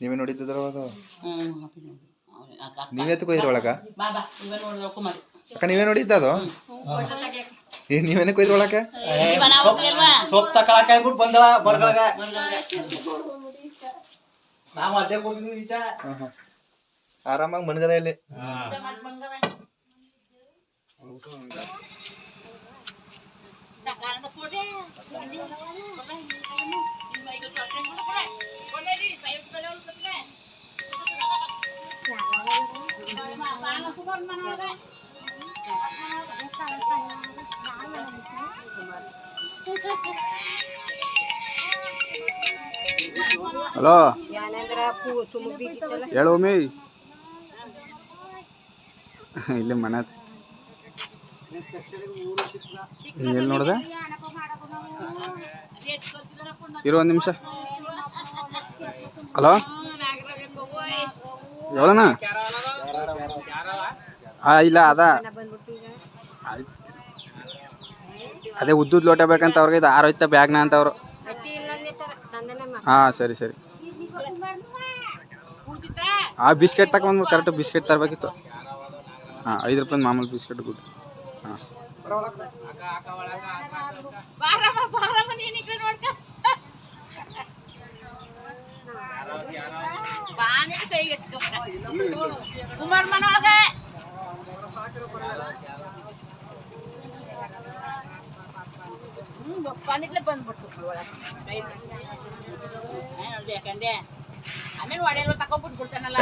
ನೀವೇ ನೋಡಿದ್ದದ್ರ ಅದು. ನೀವೇ ಕೊಯ್ದ್ರಿ ಒಳಗ? ಬಾ ಬಾ ಇವ ನೋಡಿದ ಕುಮಾರ್ ಅಕ್ಕ ನೀವೇ ನೋಡಿದ್ದ ಅದು ಏ ನೀವೇನೇ ಕೊಯ್ದ್ರ ಒಳಕ್ಕೆ ಸೊಪ್ಪು ತಕೊಳಕ ಅಂದ್ಬಿಟ್ಟು ಬಂದಳ ಬರ್ಗಳಗ ನಾವು ಅದೇ ಕೂತಿದ್ವಿ ಈಚ. ಆರಾಮಾಗಿ ಮನ್ಗದ ಇಲ್ಲಿ ಹಲೋ? ಹೇಳು ಒಮ್ಮೆ ಇಲ್ಲಿ ಮನೆ. ಎಲ್ಲಿ ನೋಡ್ದೆ? ಇರೋ ಒಂದು ನಿಮಿಷ. ಹಲೋ? ಹಾಂ ಇಲ್ಲ, ಅದ. ಅದೇ ಉದ್ದುದ್ ಲೋಟ ಬೇಕಂತ ಅವ್ರಿಗೆ ಇದು ಆರೋಯ್ತ ಬ್ಯಾಗ್ನ ಅಂತ ಅವರು. ಹಾಂ, ಸರಿ ಸರಿ. ಆ ಬಿಸ್ಕೆಟ್ ತಗೊಂಡು ಕರೆಕ್ಟ್ ಬಿಸ್ಕೆಟ್ ತರಬೇಕಿತ್ತು. ಹಾಂ, ಐದು ರೂಪಾಯಿ ಮಾಮೂಲಿ ಬಿಸ್ಕೆಟ್ ಗುಡ್. ಹಾಂ. ಕುಮಾರ್ ಮನೊಳಗೆ ಹ್ಞೂ ಬಂದಿದ್ಲೆ ಬಂದ್ಬಿಡ್ತು ಯಾಕಂದ್ರೆ ಆಮೇಲೆ ಒಡೆಯಲ್ಲ ತಗೊಂಡ್ಬಿಟ್ಟು ಬಿಡ್ತಾನಲ್ಲ